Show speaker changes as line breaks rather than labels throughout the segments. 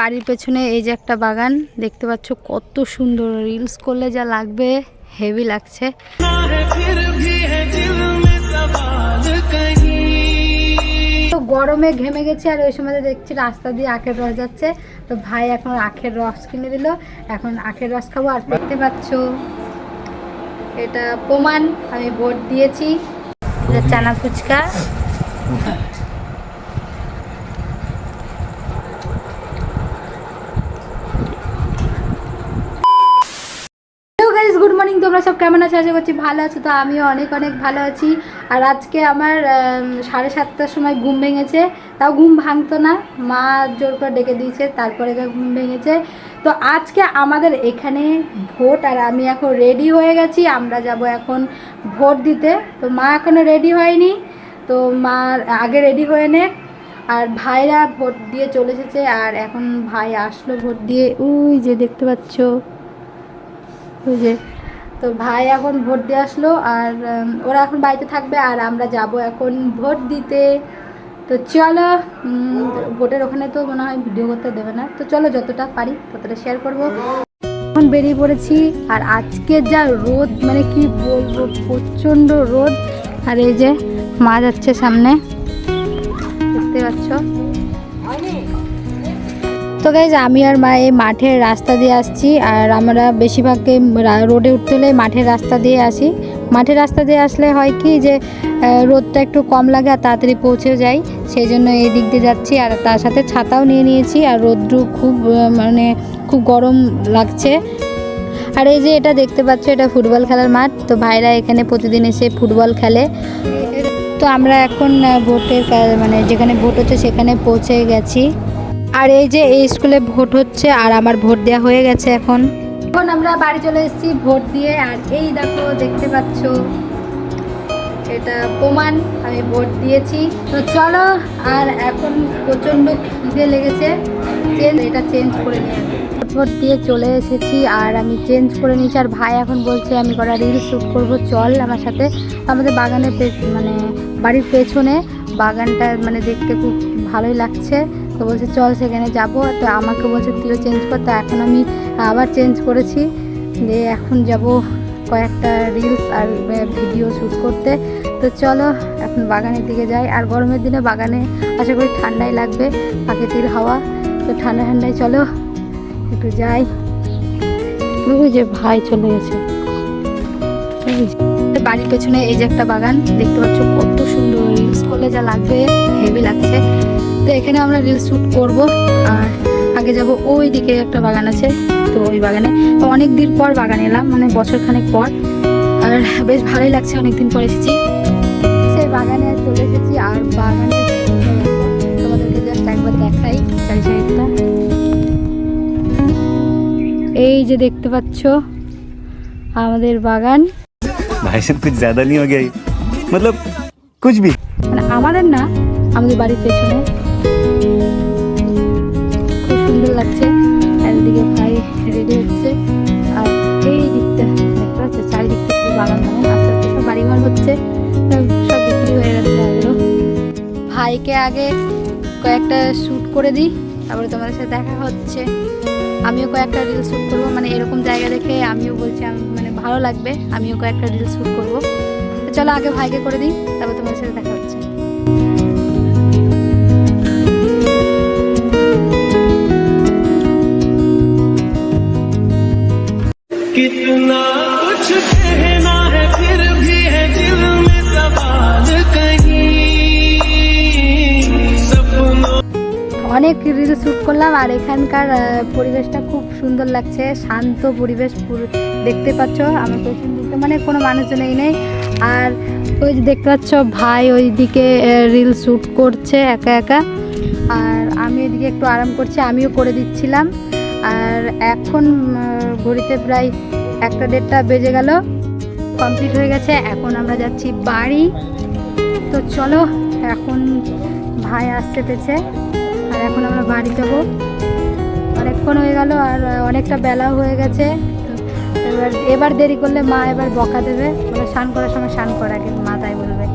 বাড়ির পেছনে এই যে একটা বাগান, দেখতে পাচ্ছ কত সুন্দর। রিলস করলে যা লাগবে হেভি লাগছে। তো গরমে ঘেমে গেছে আর ওই সময় দেখছি রাস্তা দিয়ে আখের রস যাচ্ছে। তো ভাই এখন আখের রস কিনে দিল। এখন আখের রস খাব আর দেখতে পাচ্ছ এটা প্রমাণ, আমি ভোট দিয়েছি। চানা ফুচকা হ্যালো গাইজ গুড মর্নিং তোমরা সব কেমন আছো? আশা করছি ভালো আছো। তো আমিও অনেক অনেক ভালো আছি। আর আজকে আমার সাড়ে সাতটার সময় ঘুম ভেঙেছে। তাও ঘুম ভাঙতো না। মা জোর করে ডেকে দিয়েছে। তারপরে ঘুম ভেঙেছে। তো আজকে আমাদের এখানে ভোট, আর আমি এখন রেডি হয়ে গেছি। আমরা যাব এখন ভোট দিতে। তো মা এখনও রেডি হয়নি। তো মা আগে রেডি হয়ে নে। আর ভাইরা ভোট দিয়ে চলে এসেছে। আর এখন ভাই আসলো ভোট দিয়ে। ওই যে দেখতে পাচ্ছ। ওই যে তো ভাই এখন ভোট দিয়ে আসলো আর ওরা এখন বাড়িতে থাকবে আর আমরা যাব এখন ভোট দিতে। তো চলো ভোটের ওখানে তো মনে হয় ভিডিও করতে দেবে না। তো চলো যতটা পারি ততটা শেয়ার করব। এখন বেরিয়ে পড়েছি আর আজকে যা রোদ মানে কি বলব, প্রচণ্ড রোদ। আর এই যে মা যাচ্ছে সামনে। দেখতে পাচ্ছ? তো গাইজ আমি আর মা এই মাঠের রাস্তা দিয়ে আসছি আর আমরা বেশিরভাগকে রোডে উঠতে হলে মাঠের রাস্তা দিয়ে আসি। মাঠের রাস্তা দিয়ে আসলে হয় কি যে রোদটা একটু কম লাগে আর তাড়াতাড়ি পৌঁছে যাই। সেই জন্য এই দিক দিয়ে যাচ্ছি আর তার সাথে ছাতাও নিয়ে নিয়েছি আর রোদ্রু খুব মানে খুব গরম লাগছে। আর এই যে এটা দেখতে পাচ্ছ, এটা ফুটবল খেলার মাঠ। তো ভাইরা এখানে প্রতিদিন এসে ফুটবল খেলে। তো আমরা এখন ভোটের মানে যেখানে ভোট হচ্ছে সেখানে পৌঁছে গেছি। আর এই যে এই স্কুলে ভোট হচ্ছে আর আমার ভোট দেওয়া হয়ে গেছে এখন। এখন আমরা বাড়ি চলে এসেছি ভোট দিয়ে আর এই দেখো দেখতে পাচ্ছ, এটা প্রমাণ, আমি ভোট দিয়েছি। তো চলো, আর এখন প্রচণ্ড খিদে লেগেছে চেঞ্জ এটা চেঞ্জ করে নিয়ে। ভোট দিয়ে চলে এসেছি আর আমি চেঞ্জ করে নিয়েছি। আর ভাই এখন বলছে আমি কটা রিল শ্যুট করব, চল আমার সাথে। আমাদের বাগানের মানে বাড়ির পেছনে বাগানটা মানে দেখতে খুব ভালোই লাগছে। তো বলছে চল সেখানে যাব। তো আমাকে বলছে তুইও চেঞ্জ কর। তো এখন আমি আবার চেঞ্জ করেছি। দিয়ে এখন যাব কয়েকটা রিলস আর ভিডিও শ্যুট করতে। তো চলো এখন বাগানের দিকে যাই। আর গরমের দিনে বাগানে আশা করি ঠান্ডাই লাগবে প্রাকৃতিক হাওয়া। তো ঠান্ডা ঠান্ডায় চলো একটু যাই। ওই যে ভাই চলে গেছে। বাড়ির পেছনে এই যে একটা বাগান দেখতে পাচ্ছ কত সুন্দর। রিলস করলে যা লাগবে হেভি লাগছে। তো এখানে আমরা রিল শ্যুট করব। আর আগে যাব ওই দিকে একটা বাগান আছে তো ওই বাগানে। তো অনেক দিন পর বাগান এলাম মানে বছর খানেক পর। আর বেশ ভালোই লাগছে অনেক দিন পর এসেছি। সেই বাগানে চলে এসেছি আর বাগানে তোমাদেরকে জাস্ট একবার দেখাই এই যে দেখতে পাচ্ছ আমাদের বাগান।
ভাই নিয়ে
মানে আমাদের না আমাদের বাড়ির পেছনে লাগছে। আর এদিকে ভাই রেডি হচ্ছে, আর এই দিকটা দেখতে পাচ্ছে চারিদিকটা শুধু বাগান বাগান। আস্তে আস্তে সব বাড়িঘর হচ্ছে, সব বিক্রি হয়ে গেছে এগুলো ভাইকে আগে কয়েকটা শ্যুট করে দিই, তারপরে তোমাদের সাথে দেখা হচ্ছে। আমিও কয়েকটা রিল শ্যুট করব মানে এরকম জায়গা দেখে আমিও বলছি, আমি মানে ভালো লাগবে, আমিও কয়েকটা রিল শ্যুট করব। চলো আগে ভাইকে করে দিই, তারপর তোমাদের সাথে দেখা অনেক রিল শ্যুট করলাম আর এখানকার পরিবেশটা খুব সুন্দর লাগছে। শান্ত পরিবেশ দেখতে পাচ্ছ। আমার পেছন দিকে মানে কোনো মানুষজনই নেই। আর ওই যে দেখতে পাচ্ছ, ভাই ওইদিকে রিল শ্যুট করছে একা একা। আর আমি এদিকে একটু আরাম করছি, আমিও করে দিচ্ছিলাম। আর এখন ঘড়িতে প্রায় একটা দেড়টা বেজে গেল। কমপ্লিট হয়ে গেছে। এখন আমরা যাচ্ছি বাড়ি। তো চলো, এখন ভাই আসতে পেছে আর এখন আমরা বাড়ি যাব। অনেকক্ষণ হয়ে গেল আর অনেকটা বেলাও হয়ে গেছে। এবার এবার দেরি করলে মা এবার বকা দেবে। মানে স্নান করার সময় স্নান করা আগে। মা তাই বলবে।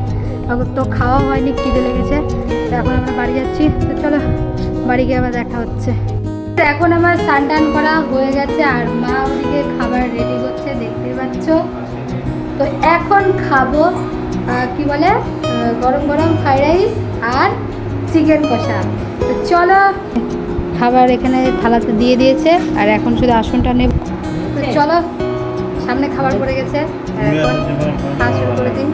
তখন তো খাওয়া হয়নি, খিদে লেগেছে। তো এখন আমরা বাড়ি যাচ্ছি। তো চলো, বাড়ি গিয়ে আবার দেখা হচ্ছে। তো এখন আমার স্নান টান করা হয়ে গেছে আর মা ওদিকে খাবার রেডি করছে, দেখতে পাচ্ছ। তো এখন খাব কি বলে গরম গরম ফ্রাইড রাইস আর চিকেন কষা। তো চলো, খাবার এখানে থালাতে দিয়ে দিয়েছে, আর এখন শুধু আসনটা নেব। চলো, সামনে খাবার পড়ে গেছে শুরু করে দিন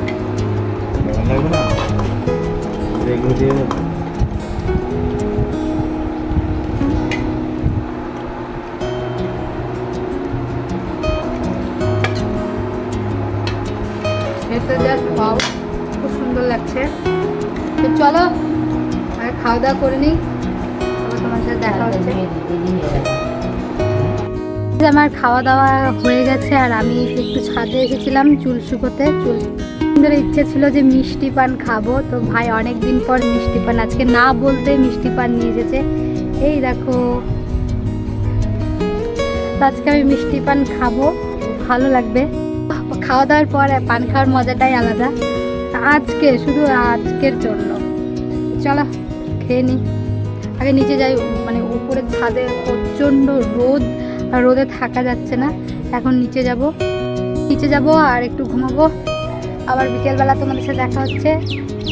জাস্ট খুব সুন্দর লাগছে। তো চলো খাওয়া দাওয়া করে নিই। তোমার সাথে দেখা হচ্ছে। আমার খাওয়া দাওয়া হয়ে গেছে আর আমি একটু ছাদে এসেছিলাম চুল শুকোতে। চুল সুন্দর ইচ্ছে ছিল যে মিষ্টি পান খাব। তো ভাই অনেক দিন পর মিষ্টি পান আজকে না বলতে মিষ্টি পান নিয়ে এসেছে। এই দেখো। আজকে আমি মিষ্টি পান খাব ভালো লাগবে। খাওয়া দাওয়ার পর পান খাওয়ার মজাটাই আলাদা। আজকে শুধু আজকের জন্য। চলো। খেয়ে নিই আগে নিচে যাই মানে উপরে ছাদে প্রচণ্ড রোদ আর রোদে থাকা যাচ্ছে না। এখন নিচে যাব। নিচে যাব আর একটু ঘুমাবো। আবার বিকেলবেলা তোমাদের সাথে দেখা হচ্ছে।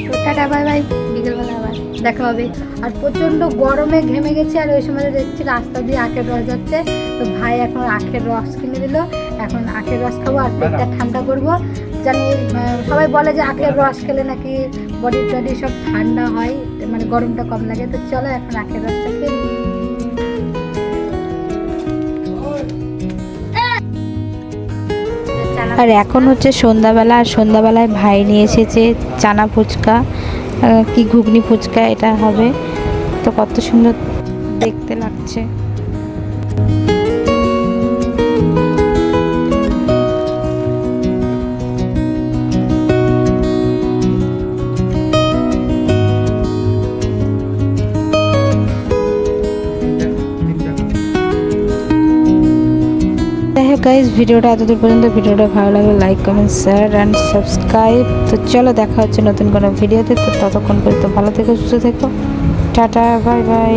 তো টাটা বাই বাই। বিকেলবেলা আবার দেখা হবে। আর প্রচণ্ড গরমে ঘেমে গেছে আর ওই সময় দেখছি রাস্তা দিয়ে আখের রস যাচ্ছে। তো ভাই এখন আখের রস কিনে দিল। এখন আখের রস খাব আর পেটটা ঠান্ডা করব। জানি সবাই বলে যে আখের রস খেলে নাকি বডি টডি সব ঠান্ডা হয় মানে গরমটা কম লাগে। তো চলো এখন আখের রসটা খেয়ে
আর এখন হচ্ছে সন্ধ্যাবেলা, আর সন্ধ্যাবেলায় ভাই নিয়ে এসেছে চানা ফুচকা কি ঘুগনি ফুচকা এটা হবে। তো কত সুন্দর দেখতে লাগছে। গাইজ ভিডিওটা এতদূর পর্যন্ত, ভিডিওটা ভালো লাগলে like comment share and subscribe তো চলো দেখা হচ্ছে নতুন কোনো ভিডিওতে। তো ততক্ষণ পর্যন্ত ভালো থেকো, সুস্থ থেকো। Tata bye bye